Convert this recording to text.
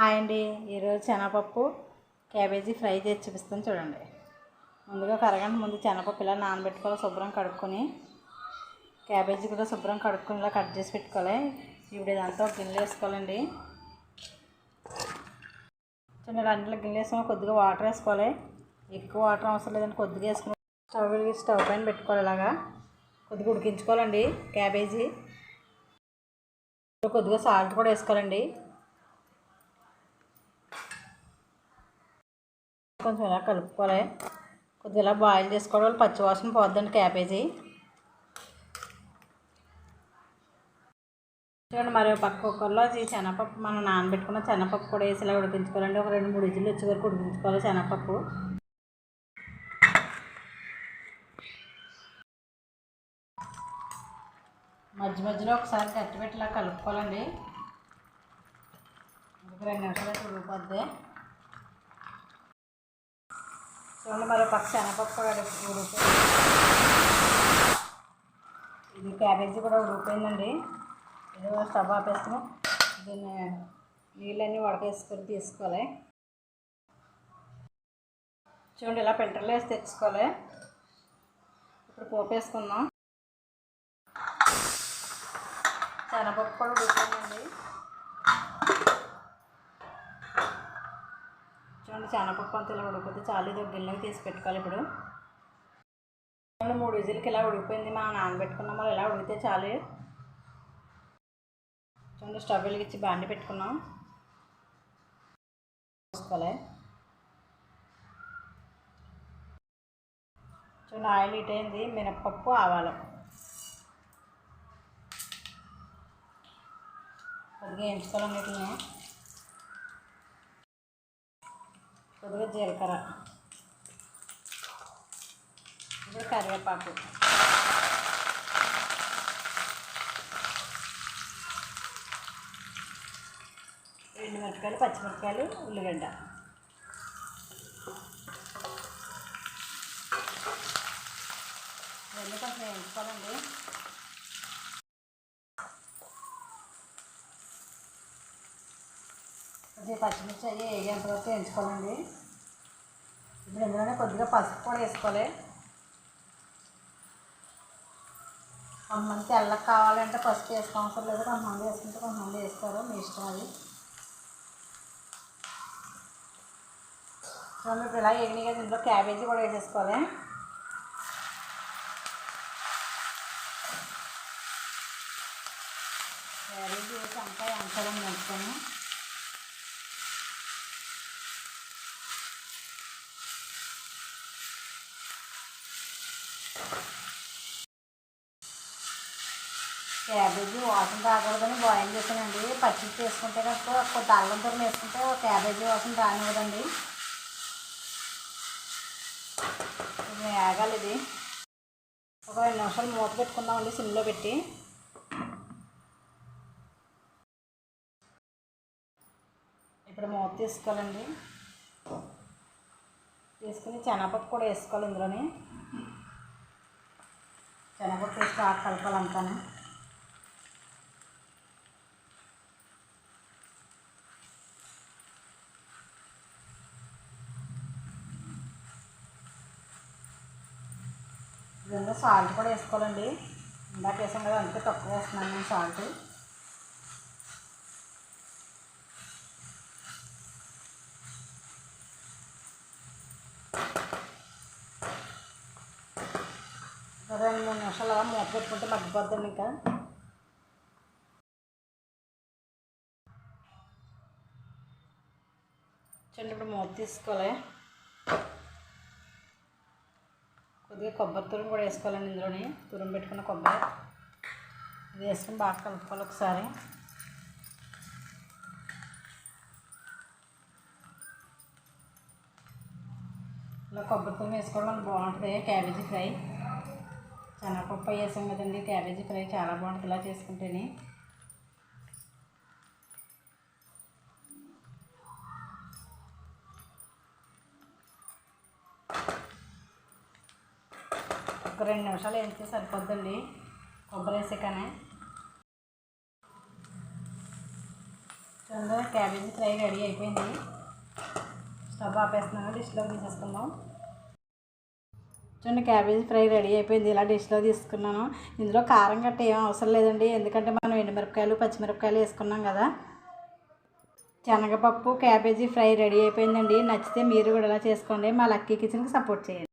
Hi అండి. ఈరోజు శనగపప్పు క్యాబేజీ ఫ్రై చేసి చూపిస్తాను చూడండి. ముందుగా ఒక అరగంట ముందు శనగపప్పు ఇలా నానబెట్టుకోవాలి శుభ్రం కడుక్కొని. క్యాబేజీ కూడా శుభ్రం కడుక్కొని ఇలా కట్ చేసి పెట్టుకోవాలి. ఇప్పుడు ఇదంతా ఒక గిన్నెలో వేసుకోవాలండి. చిన్న రెండు గిన్నెలు వేసుకొని కొద్దిగా వాటర్ వేసుకోవాలి. ఎక్కువ వాటర్ అవసరం లేదండి కొద్దిగా వేసుకుని స్టవ్ స్టవ్ పైన పెట్టుకోవాలి ఇలాగా. కొద్దిగా ఉడికించుకోవాలండి క్యాబేజీ. కొద్దిగా సాల్ట్ కూడా వేసుకోవాలండి. కొంచెం ఇలా కలుపుకోవాలి. కొద్దిగా ఇలా బాయిల్ చేసుకోవడం పచ్చివాసన పోద్దండి క్యాబేజీ చూడండి మరి పక్క కుక్కర్లో ఈ శనగపప్పు మనం నానబెట్టుకున్న శనగపప్పు కూడా వేసి ఇలా ఉడికించుకోవాలండి. ఒక రెండు మూడు ఇజ్జులు వచ్చే వరకు ఉడికించుకోవాలి శనగపప్పు. మధ్య మధ్యలో ఒకసారి గట్టిపెట్టి ఇలా కలుపుకోవాలండి. ఒక రెండు నిమిషాలు అయితే ఉడికిపోద్ది చూడండి మరో పక్క శనగపప్పు కూడా ఉడికిపోయింది ఇది క్యాబేజీ కూడా ఉడికిపోయిందండి ఇది స్టవ్ ఆపేస్తాము. దీన్ని నీళ్ళన్నీ వడకేసుకొని తీసుకోవాలి. చూడండి ఇలా పెంటర్లో వేసి తెచ్చుకోవాలి. ఇప్పుడు పోపు వేసుకుందాం శనగపప్పు కూడా ఉడికిపోయిందండి చూడండి శనగపప్పు అంతా ఇలా ఉడికిపోతే చాలు ఇది ఒక గిన్నెకి తీసి పెట్టుకోవాలి ఇప్పుడు. మూడు విజిల్కి ఇలా ఉడికిపోయింది. మనం నానబెట్టుకున్నాం వాళ్ళు ఇలా ఉడికితే చాలు. చూడండి స్టవ్ వెలిగించి బాండి పెట్టుకున్నాం. చూసుకోవాలి చూడండి ఆయిల్ హీట్ అయింది. మినప్పప్పు ఆవాలు. కొద్దిగా వేయించుకోవాలండి వీటిని ఇప్పుడు జీలకర్ర. ఇప్పుడు కరివేపాకు. రెండు మిరపకాయలు పచ్చిమిరపకాయలు ఉల్లిగడ్డ. ఇవన్నీ కొంచెం వేయించుకోవాలండి. కొద్దిగా పచ్చిమిర్చి అవి వేగేంత వరకు వేయించుకోవాలండి. ఇప్పుడు ఇందులోనే కొద్దిగా పసుపు కూడా వేసుకోవాలి కొంతమంది తెల్లకి కావాలంటే పసుపు వేసుకోవసరం లేదు. కొంతమంది వేసుకుంటే కొంతమంది వేస్తారు. మీ ఇష్టం అది. చూడండి ఇప్పుడు ఇలా ఎగినాయి కదా ఇందులో క్యాబేజీ కూడా వేసేసుకోవాలి. క్యాబేజీ వేసి అంతా ఎంచాలని మెంచుకొని క్యాబేజీ వాసన రాకూడదని బాయిల్ చేశానండి. పచ్చిది చేసుకుంటే కనుక కొద్ది అల్లం తూరం వేసుకుంటే క్యాబేజీ వాసన రానివ్వదండి ఇది వేగాలి ఇది. ఒక రెండు నిమిషాలు మూత పెట్టుకుందామండి సిమ్లో పెట్టి. ఇప్పుడు మూత తీసుకోవాలండి. తీసుకుని శనగపప్పు కూడా వేసుకోవాలి ఇందులోని. శనగపప్పు వేసి బాగా కలపాలంతానే దీనిలో సాల్ట్ కూడా వేసుకోవాలండి. ఇందాక వేసాం కదా అందుకే తక్కువ వేస్తున్నాను నేను సాల్ట్ రెండు మూడు నిమిషాలు అలా మూత పెట్టుకుంటే మగ్గిపోద్దండి ఇంకా. చూడండి ఇప్పుడు మూత తీసుకోవాలి. కొద్దిగా కొబ్బరి తురుము కూడా వేసుకోవాలండి ఇందులోని. తురుము పెట్టుకున్న కొబ్బరి. ఇది వేసుకుని బాగా కలుపుకోవాలి ఒకసారి. ఇలా కొబ్బరి తురుము వేసుకోవడం బాగుంటుంది. Cabbage fry. శనగపప్పు వేసాం కదండి. క్యాబేజీ ఫ్రై చాలా బాగుంటుంది ఇలా చేసుకుంటేనే. ఒక రెండు నిమిషాలు వేస్తే సరిపోద్దండి. కొబ్బరి వేసాకనే. చూడండి క్యాబేజీ ఫ్రై రెడీ అయిపోయింది. స్టవ్ ఆపేస్తున్నాను డిష్లో తీసేసుకుందాం. చూడండి క్యాబేజీ ఫ్రై రెడీ అయిపోయింది. ఇలా డిష్లో తీసుకున్నాను. ఇందులో కారం గట్ట ఏం అవసరం లేదండి. ఎందుకంటే మనం ఎండుమిరపకాయలు పచ్చిమిరపకాయలు వేసుకున్నాం కదా. శనగపప్పు క్యాబేజీ ఫ్రై రెడీ అయిపోయిందండి. నచ్చితే మీరు కూడా ఇలా చేసుకోండి. మా లక్కీ కిచెన్కి సపోర్ట్ చేయండి.